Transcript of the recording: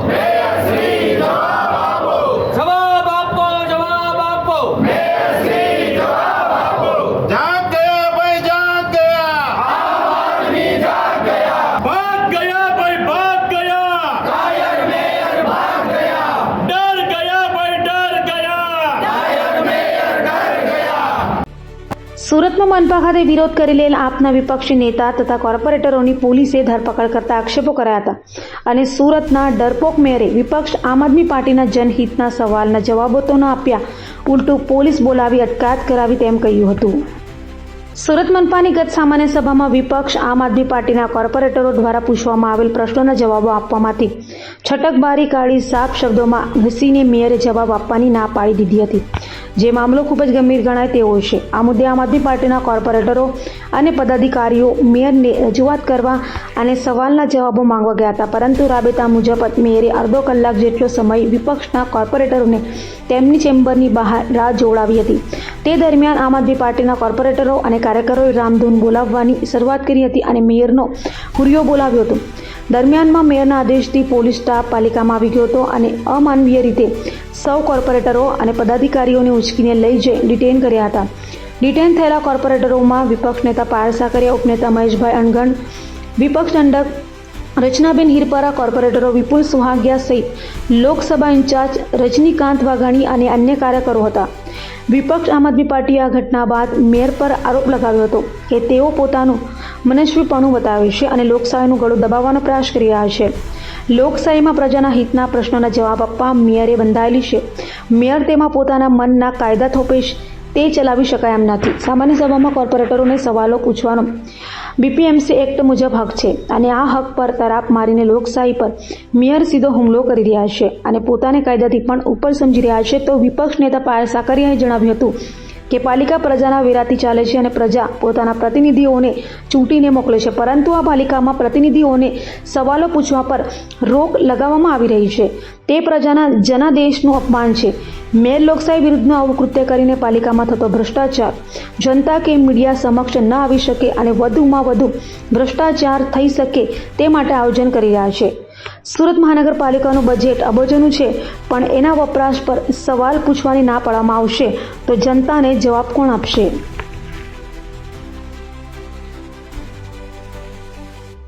જવાબ સુરતમાં મનપા ખાતે વિરોધ કરી લેલ આપના વિપક્ષી નેતા તથા કોર્પોરેટરોની પોલીસે ધરપકડ કરતા આક્ષેપો કર્યા હતા. અને સુરતના ડરપોક મેયરે વિપક્ષ આમ આદમી પાર્ટીના જનહિતના સવાલના જવાબો તો ન આપ્યા. ઉલટું પોલીસ બોલાવી અટકાયત કરાવી તેમ કહ્યું હતું. સુરત મનપાની ગત સામાન્ય સભામાં વિપક્ષ આમ આદમી પાર્ટીના કોર્પોરેટરો દ્વારા પૂછવામાં આવેલ પ્રશ્નોના જવાબો આપવામાંથી છટકબારી કાઢી સાફ શબ્દોમાં ઘસીને મેયરે જવાબ આપવાની ના પાડી દીધી હતી. જે મામલો ખૂબ જ ગંભીર ગણાય તેવો છે. આ મુદ્દે આમ આદમી પાર્ટીના કોર્પોરેટરો અને પદાધિકારીઓ મેયરને રજૂઆત કરવા અને સવાલના જવાબો માંગવા ગયા હતા. પરંતુ રાબેતા મુજબ મેયરે અડધો કલાક જેટલો સમય વિપક્ષના કોર્પોરેટરોને તેમની ચેમ્બરની બહાર રાહ જોડાવી હતી. તે દરમિયાન આમ આદમી પાર્ટીના કોર્પોરેટરો અને કાર્યકરોએ રામધૂન બોલાવવાની શરૂઆત કરી હતી અને મેયરનો હુરિયો બોલાવ્યો હતો. દરમિયાનમાં મેયરના આદેશથી પોલીસ સ્ટાફ પાલિકામાં આવી ગયો હતો અને અમાનવીય રીતે સૌ કોર્પોરેટરો અને પદાધિકારીઓને ઉચકીને લઈ જઈ ડિટેન કર્યા હતા. ડિટેન થયેલા કોર્પોરેટરોમાં વિપક્ષ નેતા પારસા સાકરિયા, ઉપનેતા મહેશભાઈ અણગણ, વિપક્ષ દંડક રચનાબેન હિરપરા, કોર્પોરેટરો વિપુલ સુહાગિયા સહિત લોકસભા ઇન્ચાર્જ રજનીકાંત વાઘાણી અને અન્ય કાર્યકરો હતા. વિપક્ષ આમ આદમી પાર્ટીએ આ ઘટના બાદ મેયર પર આરોપ લગાવ્યો હતો કે તેઓ પોતાનું મનસ્વીપણું બતાવે છે અને લોકશાહીનું ગળું દબાવવાનો પ્રયાસ કરી રહ્યા છે. લોકશાહીમાં પ્રજાના હિતના પ્રશ્નોના જવાબ આપવા મેયરે બંધાયેલી છે. મેયર તેમાં પોતાના મનના કાયદા થોપે તે ચલાવી શકાય એમ નથી. સામાન્ય સભામાં કોર્પોરેટરોને સવાલો પૂછવાનો. બીપીએમસી એક્ટ મુજબ હક છે અને આ હક પર તરાપ મારીને લોકશાહી પર મેયર સીધો હુમલો કરી રહ્યા છે અને પોતાને કાયદાથી પણ ઉપર સમજી રહ્યા છે તો વિપક્ષ નેતા પાયલ સાકરિયાએ જણાવ્યું હતું કે પાલિકા પ્રજાના વેરાથી ચાલે છે અને પ્રજા પોતાના પ્રતિનિધિઓને ચૂંટીને મોકલે છે. પરંતુ આ પાલિકામાં પ્રતિનિધિઓને સવાલો પૂછવા પર રોક લગાવવામાં આવી રહી છે. તે પ્રજાના જનાદેશનું અપમાન છે. મેયર લોકશાહી વિરુદ્ધનું આવું કૃત્ય કરીને પાલિકામાં થતો ભ્રષ્ટાચાર જનતા કે મીડિયા સમક્ષ ન આવી શકે અને વધુમાં વધુ ભ્રષ્ટાચાર થઈ શકે તે માટે આયોજન કરી રહ્યા છે. સુરત મહાનગરપાલિકાનું બજેટ અબજોનું છે, પણ એના વપરાશ પર સવાલ પૂછવાની ના પાડવામાં આવશે, તો જનતાને જવાબ કોણ આપશે?